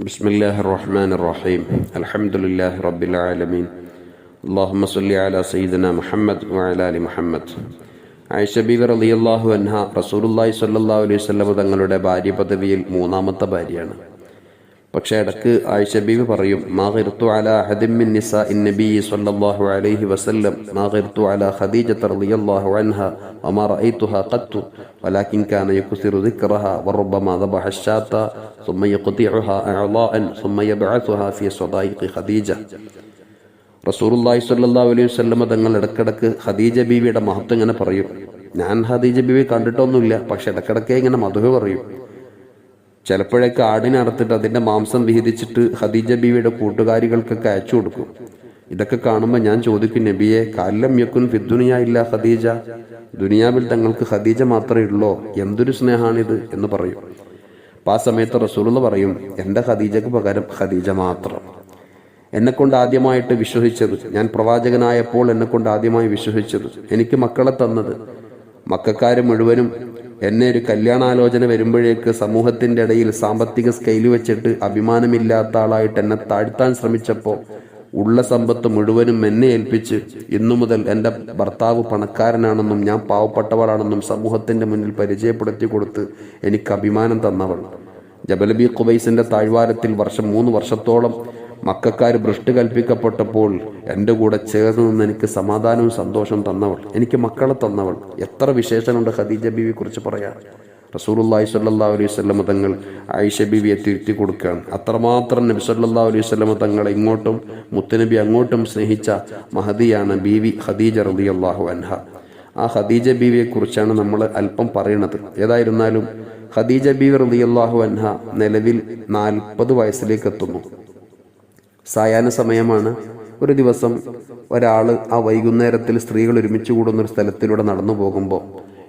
بسم الله الرحمن الرحيم الحمد لله رب العالمين اللهم صل على سيدنا محمد وعلى آل محمد ആയിഷ ബീവി റളിയല്ലാഹു അൻഹ റസൂലുള്ളാഹി സ്വല്ലല്ലാഹു അലൈഹി വസല്ലം തങ്ങളുടെ ഭാര്യ പദവിയിൽ മൂന്നാമത്തെ ഭാര്യയാണ് പക്ഷേ ഇടക്ക് ആയിഷ ബീവി പറയും മാ ഖിർതു അലാ അഹദിൻ മിൻ നിസാഇൻ നബി സ്വല്ലല്ലാഹു അലൈഹി വസല്ലം മാ ഖിർതു അലാ ഖദീജ റളിയല്ലാഹു അൻഹ വമാ റഅയ്തുഹാ ഖത്തു ولكن كان يكثر ذكرها وربما ذبح الشاة ثم يقطعها أعضاء ثم يبعثها في صدائق خديجة റസൂറുല്ലാഹി സ്വല്ലല്ലാഹു അലൈഹി വസല്ലമ തങ്ങൾ ഇടക്കിടക്ക് ഖദീജ ബീവിയുടെ മഹത്വം ഇങ്ങനെ പറയും ഞാൻ ഖദീജ ബീവി കണ്ടിട്ടൊന്നുമില്ല പക്ഷെ ഇടക്കിടക്കേ ഇങ്ങനെ മധുഹ പറയും ചിലപ്പോഴൊക്കെ ആടിനെ അറുത്തിട്ട് അതിന്റെ മാംസം വിഹിതിച്ചിട്ട് ഖദീജ ബീവിയുടെ കൂട്ടുകാരികൾക്കൊക്കെ അയച്ചു കൊടുക്കും. ഇതൊക്കെ കാണുമ്പോൾ ഞാൻ ചോദിക്കും നബിയെ കാലം യക്കുൻ ഫിദ്ദുനിയ ഇല്ല ഖദീജ? ദുനിയാവിൽ തങ്ങൾക്ക് ഖദീജ മാത്രമേ ഉള്ളോ? എന്തൊരു സ്നേഹമാണിത് എന്ന് പറയും. അപ്പം ആ സമയത്ത് റസൂലുള്ള പറയും എന്റെ ഖദീജക്ക് പകരം ഖദീജ മാത്രം. എന്നെ കൊണ്ട് ആദ്യമായിട്ട് വിശ്വസിച്ചത് ഞാൻ പ്രവാചകനായപ്പോൾ എന്നെ കൊണ്ട് ആദ്യമായി വിശ്വസിച്ചത് എനിക്ക് മക്കളെ തന്നത്. മക്കാരും മുഴുവനും എന്നെ ഒരു കല്യാണാലോചന വരുമ്പോഴേക്ക് സമൂഹത്തിന്റെ ഇടയിൽ സാമ്പത്തിക സ്കെയിൽ വെച്ചിട്ട് അഭിമാനമില്ലാത്ത ആളായിട്ട് എന്നെ താഴ്ത്താൻ ശ്രമിച്ചപ്പോൾ ഉള്ള സമ്പത്ത് മുഴുവനും എന്നെ ഏൽപ്പിച്ച് ഇന്നു മുതൽ എന്റെ ഭർത്താവ് പണക്കാരനാണെന്നും ഞാൻ പാവപ്പെട്ടവളാണെന്നും സമൂഹത്തിന്റെ മുന്നിൽ പരിചയപ്പെടുത്തി കൊടുത്ത് എനിക്ക് അഭിമാനം തന്നവൾ. ജബലബി ഖുബൈസിന്റെ താഴ്വാരത്തിൽ വർഷം മൂന്ന് വർഷത്തോളം മക്കാർ ഭ്രഷ്ട് കൽപ്പിക്കപ്പെട്ടപ്പോൾ എന്റെ കൂടെ ചേർന്ന് നിന്ന് എനിക്ക് സമാധാനവും സന്തോഷവും തന്നവൾ. എനിക്ക് മക്കളെ തന്നവൾ. എത്ര വിശേഷമുണ്ട് ഖദീജ ബിവിയെ കുറിച്ച് പറയാം റസൂലുള്ളാഹി സ്വല്ലല്ലാഹു അലൈഹി വസല്ലമ തങ്ങൾ ആയിഷ ബീവിയെ തിരുത്തി കൊടുക്കുകയാണ്. അത്രമാത്രം നബി സല്ലാ അലൈഹി വസല്ലമ തങ്ങളെ ഇങ്ങോട്ടും മുത്തുനബി അങ്ങോട്ടും സ്നേഹിച്ച മഹദിയാണ് ബീവി ഖദീജ അള്ളാഹു അൻഹ. ആ ഖദീജ ബീവിയെ കുറിച്ചാണ് നമ്മൾ അല്പം പറയണത്. ഏതായിരുന്നാലും ഖദീജ ബീവി റളിയല്ലാഹു അൻഹ നിലവിൽ നാൽപ്പത് വയസ്സിലേക്ക് എത്തുന്നു. സായാഹ്ന സമയമാണ്. ഒരു ദിവസം ഒരാൾ ആ വൈകുന്നേരത്തിൽ സ്ത്രീകൾ ഒരുമിച്ച് കൂടുന്ന ഒരു സ്ഥലത്തിലൂടെ നടന്നു പോകുമ്പോൾ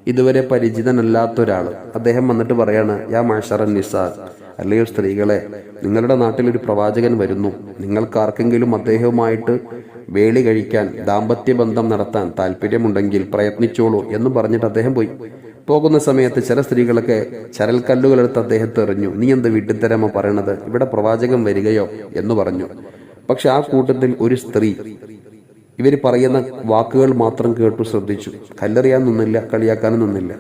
ഇതുവരെ പരിചിതനല്ലാത്ത ഒരാൾ അദ്ദേഹം വന്നിട്ട് പറയാണ് യാ മാഷറൻ നിസാർ അല്ലയോ സ്ത്രീകളെ നിങ്ങളുടെ നാട്ടിൽ ഒരു പ്രവാചകൻ വരുന്നു. നിങ്ങൾക്കാർക്കെങ്കിലും അദ്ദേഹവുമായിട്ട് വേളി കഴിക്കാൻ ദാമ്പത്യ ബന്ധം നടത്താൻ താല്പര്യമുണ്ടെങ്കിൽ പ്രയത്നിച്ചോളൂ എന്ന് പറഞ്ഞിട്ട് അദ്ദേഹം പോയി. പോകുന്ന സമയത്ത് ചില സ്ത്രീകളൊക്കെ ചരൽക്കല്ലുകൾ എടുത്ത് അദ്ദേഹത്തെ എറിഞ്ഞു. നീ എന്ത് വീട്ടിത്തരമോ പറയണത്? ഇവിടെ പ്രവാചകം വരികയോ? എന്ന് പറഞ്ഞു. പക്ഷെ ആ കൂട്ടത്തിൽ ഒരു സ്ത്രീ ഇവർ പറയുന്ന വാക്കുകൾ മാത്രം കേട്ടു ശ്രദ്ധിച്ചു. കല്ലെറിയാൻ നിന്നില്ല കളിയാക്കാനും നിന്നില്ല.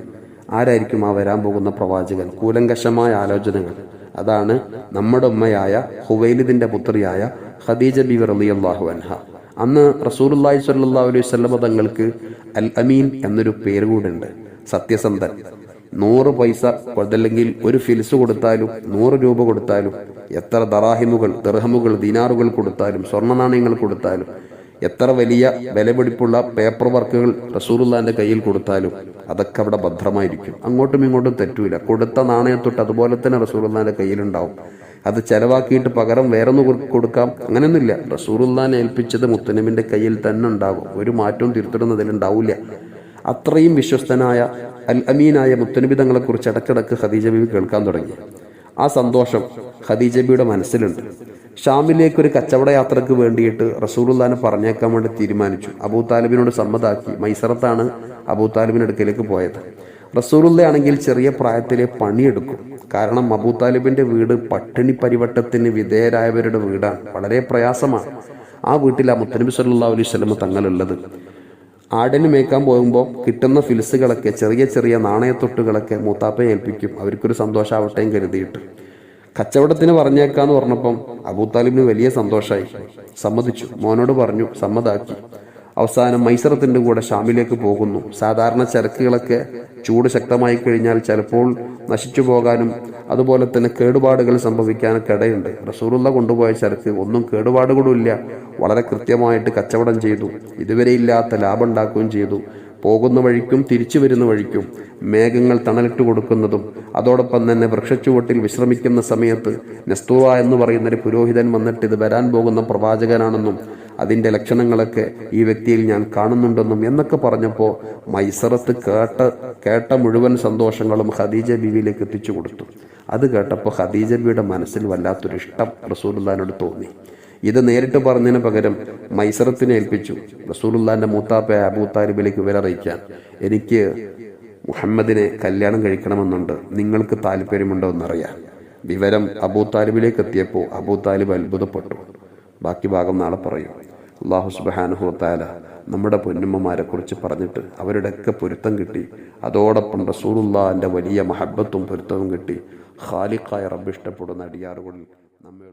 ആരായിരിക്കും ആ വരാൻ പോകുന്ന പ്രവാചകൻ? കൂലങ്കശമായ ആലോചനകൾ. അതാണ് നമ്മുടെ ഉമ്മയായ ഹുവൈലിദിന്റെ പുത്രിയായ ഖദീജ ബി അള്ളാഹു അൻഹ. അന്ന് റസൂലുള്ളാഹി സ്വല്ലല്ലാഹു അലൈഹി വസല്ലമ തങ്ങൾക്ക് അൽ അമീൻ എന്നൊരു പേര് കൂടെ ഉണ്ട് സത്യസന്ധൻ. നൂറ് പൈസ അതല്ലെങ്കിൽ ഒരു ഫിൽസ് കൊടുത്താലും നൂറ് രൂപ കൊടുത്താലും എത്ര ദറാഹിമുകൾ ദർഹമുകൾ ദിനാറുകൾ കൊടുത്താലും സ്വർണ നാണയങ്ങൾ കൊടുത്താലും എത്ര വലിയ വിലപിടിപ്പുള്ള പേപ്പർ വർക്കുകൾ റസൂറുല്ലാന്റെ കയ്യിൽ കൊടുത്താലും അതൊക്കെ അവിടെ ഭദ്രമായിരിക്കും. അങ്ങോട്ടും ഇങ്ങോട്ടും തെറ്റൂല. കൊടുത്ത നാണയത്തൊട്ട് അതുപോലെ തന്നെ റസൂറുല്ലാന്റെ കയ്യിലുണ്ടാവും. അത് ചെലവാക്കിയിട്ട് പകരം വേറൊന്ന് കൊടുക്കാം. അങ്ങനെയൊന്നുമില്ല. റസൂറുല്ലാൻ ഏൽപ്പിച്ചത് മുത്തനമിന്റെ കയ്യിൽ തന്നെ ഉണ്ടാകും. ഒരു മാറ്റവും തിരുത്തിടുന്നതിൽ ഉണ്ടാവില്ല അത്രയും വിശ്വസ്തനായ അൽ അമീനായ മുത്തനുബിതങ്ങളെ കുറിച്ച് ഇടക്കിടക്ക് ഖദീജ ബീവി കേൾക്കാൻ തുടങ്ങി. ആ സന്തോഷം ഖദീജ ബിയുടെ മനസ്സിലുണ്ട്. ഷാമിലേക്ക് ഒരു കച്ചവട യാത്രയ്ക്ക് വേണ്ടിയിട്ട് റസൂലുല്ലാനെ പറഞ്ഞേക്കാൻ വേണ്ടി തീരുമാനിച്ചു. അബൂ താലിബിനോട് സമ്മതാക്കി മൈസറത്താണ് അബൂ താലിബിന്റെ അടുക്കലേക്ക് പോയത്. റസൂലുള്ള ആണെങ്കിൽ ചെറിയ പ്രായത്തിലെ പണിയെടുക്കും. കാരണം അബൂ താലിബിന്റെ വീട് പട്ടിണി പരിവട്ടത്തിന് വിധേയരായവരുടെ വീടാണ്. വളരെ പ്രയാസമാണ്. ആ വീട്ടിൽ ആ മുത്തനബി സല്ലാ അലൈഹി തങ്ങളുള്ളത്. ആടിന് മേക്കാൻ പോകുമ്പോൾ കിട്ടുന്ന ഫിൽസുകളൊക്കെ ചെറിയ ചെറിയ നാണയത്തൊട്ടുകളൊക്കെ മൂത്താപ്പയെ ഏൽപ്പിക്കും. അവർക്കൊരു സന്തോഷാവട്ടെയും കരുതിയിട്ട്. കച്ചവടത്തിന് പറഞ്ഞേക്കാന്ന് പറഞ്ഞപ്പം അബൂത്താലിബിന് വലിയ സന്തോഷമായി സമ്മതിച്ചു. മോനോട് പറഞ്ഞു സമ്മതാക്കി. അവസാനം മൈസറത്തിന്റെ കൂടെ ഷാമിലേക്ക് പോകുന്നു. സാധാരണ ചരക്കുകളൊക്കെ ചൂട് ശക്തമായി കഴിഞ്ഞാൽ ചിലപ്പോൾ നശിച്ചു പോകാനും അതുപോലെ തന്നെ കേടുപാടുകൾ സംഭവിക്കാനൊക്കെ ഇടയുണ്ട്. റസൂറുള്ള കൊണ്ടുപോയ ചരക്ക് ഒന്നും കേടുപാടുകളുമില്ല. വളരെ കൃത്യമായിട്ട് കച്ചവടം ചെയ്തു. ഇതുവരെ ഇല്ലാത്ത ലാഭം ഉണ്ടാക്കുകയും ചെയ്തു. പോകുന്ന വഴിക്കും തിരിച്ചു വരുന്ന വഴിക്കും മേഘങ്ങൾ തണലിട്ട് കൊടുക്കുന്നതും അതോടൊപ്പം തന്നെ വൃക്ഷച്ചുവട്ടിൽ വിശ്രമിക്കുന്ന സമയത്ത് നെസ്തൂവ എന്ന് പറയുന്ന ഒരു പുരോഹിതൻ വന്നിട്ട് ഇത് വരാൻ പോകുന്ന പ്രവാചകനാണെന്നും അതിന്റെ ലക്ഷണങ്ങളൊക്കെ ഈ വ്യക്തിയിൽ ഞാൻ കാണുന്നുണ്ടെന്നും എന്നൊക്കെ പറഞ്ഞപ്പോൾ മൈസറത്ത് കേട്ട കേട്ട മുഴുവൻ സന്തോഷങ്ങളും ഖദീജ ബീവിയിലേക്ക് എത്തിച്ചു കൊടുത്തു. അത് കേട്ടപ്പോൾ ഖദീജ ബിയുടെ മനസ്സിൽ വല്ലാത്തൊരു ഇഷ്ടം റസൂലുല്ലാനോട് തോന്നി. ഇത് നേരിട്ട് പറഞ്ഞതിന് പകരം മൈസറത്തിനെ ഏൽപ്പിച്ചു. റസൂലുല്ലാന്റെ മൂത്താപ്പ അബൂ താലിബിലേക്ക് വിവരറിയിക്കാൻ. എനിക്ക് മുഹമ്മദിനെ കല്യാണം കഴിക്കണമെന്നുണ്ട്. നിങ്ങൾക്ക് താല്പര്യമുണ്ടോ എന്നറിയാം വിവരം അബൂ താലിബിലേക്ക് എത്തിയപ്പോൾ അബൂ താലിബ് അത്ഭുതപ്പെട്ടു. ബാക്കി ഭാഗം നാളെ പറയും. അള്ളാഹു സുബാനുഹു താല നമ്മുടെ പൊന്നുമ്മമാരെ കുറിച്ച് പറഞ്ഞിട്ട് അവരുടെയൊക്കെ പൊരുത്തം കിട്ടി. അതോടൊപ്പം റസൂലുള്ളാന്റെ വലിയ മഹബത്തും പൊരുത്തവും കിട്ടി. ഖാലിഖായ റബ്ബ് ഇഷ്ടപ്പെടുന്ന അടിയാറുകളിൽ നമ്മെ